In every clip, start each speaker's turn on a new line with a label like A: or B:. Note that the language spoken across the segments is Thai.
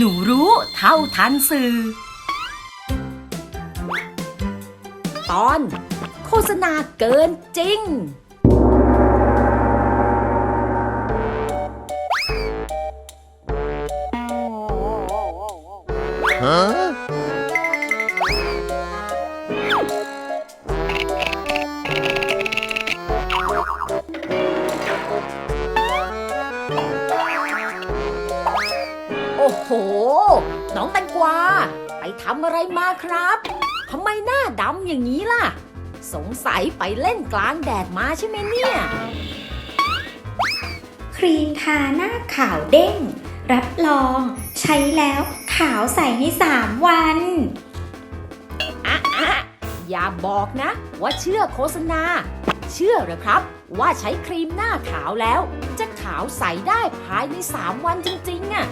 A: หนูรู้เท่าทันสื่อ ตอน โฆษณาเกินจริง
B: Huh?
A: อ้โห น้องแตงกวา ไปทำอะไรมาครับทำไมหน้าดำอย่างนี้ล่ะ สงสัยไปเล่นกลางแดดมาใช่ไหมเนี่ย
C: ครีมทาหน้าขาวเด้ง รับรอง ใช้แล้วขาวใสใน3วัน
A: อะอะอย่าบอกนะ ว่าเชื่อโฆษณา เชื่อเหรอครับ ว่าใช้ครีมหน้าขาวแล้ว จะขาวใสได้ภายใน 3 วันจริงๆอะ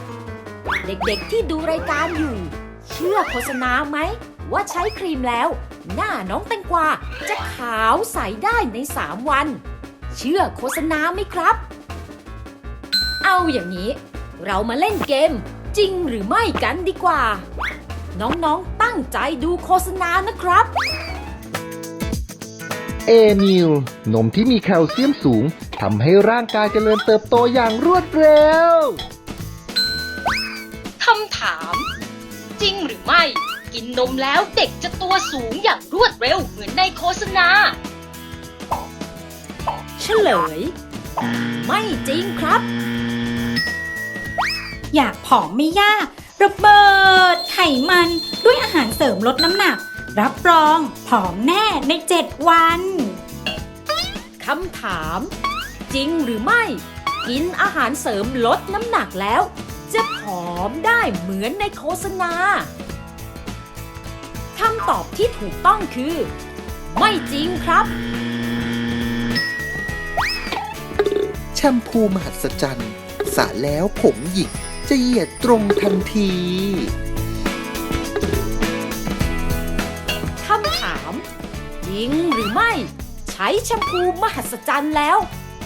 A: เด็กๆที่ดูรายการอยู่ เชื่อโฆษณาไหม ว่าใช้ครีมแล้ว หน้าน้องแตงกวาจะขาวใสได้ใน 3 วัน เชื่อโฆษณาไหมครับ เอาอย่างนี้ เรามาเล่นเกม จริงหรือไม่กันดีกว่า น้องๆตั้งใจดูโฆษณานะครับ
B: เอนิลนมที่มีแคลเซียมสูงทำให้ร่างกายเจริญเติบโตอย่างรวดเร็วา
D: ม จริงหรือไม่ กินนมแล้วเด็กจะตัวสูงอย่างรวดเร็วเหมือนในโฆษณา
A: เฉลย ไม่จริงครับ
C: อยากผอมไม่ยาก ระเบิด ไขมันด้วยอาหารเสริมลดน้ำหนัก รับรองผอมแน่ใน 7 วัน
A: คำถาม จริงหรือไม่ กินอาหารเสริมลดน้ำหนักแล้ว จะผ มได้เหมือนในโฆษณาคำตอบที่ถูกต้องคือ ไม่จริงครับ
E: แชมพูมหัศจรรย์สระแล้วผมหยิกจะเหยียดตรงทันที
A: คำถามจริงหรือไม่ ใช้แชมพูมหัศจรรย์แล้ว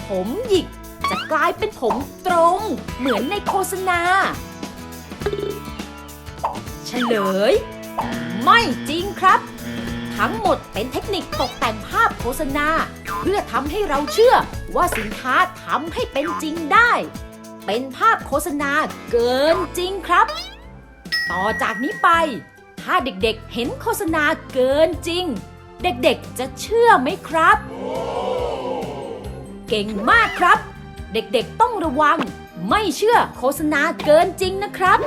A: ผมหยิกจะกลายเป็นผมตรงเหมือนในโฆษณา เฉลย ไม่จริงครับ ทั้งหมดเป็นเทคนิคตกแต่งภาพโฆษณา เพื่อทำให้เราเชื่อว่าสินค้าทำให้เป็นจริงได้ เป็นภาพโฆษณาเกินจริงครับ ต่อจากนี้ไป ถ้าเด็กๆเห็นโฆษณาเกินจริง เด็กๆจะเชื่อไหมครับ เก่งมากครับ เด็กๆต้องระวัง ไม่เชื่อโฆษณาเกินจริงนะครับ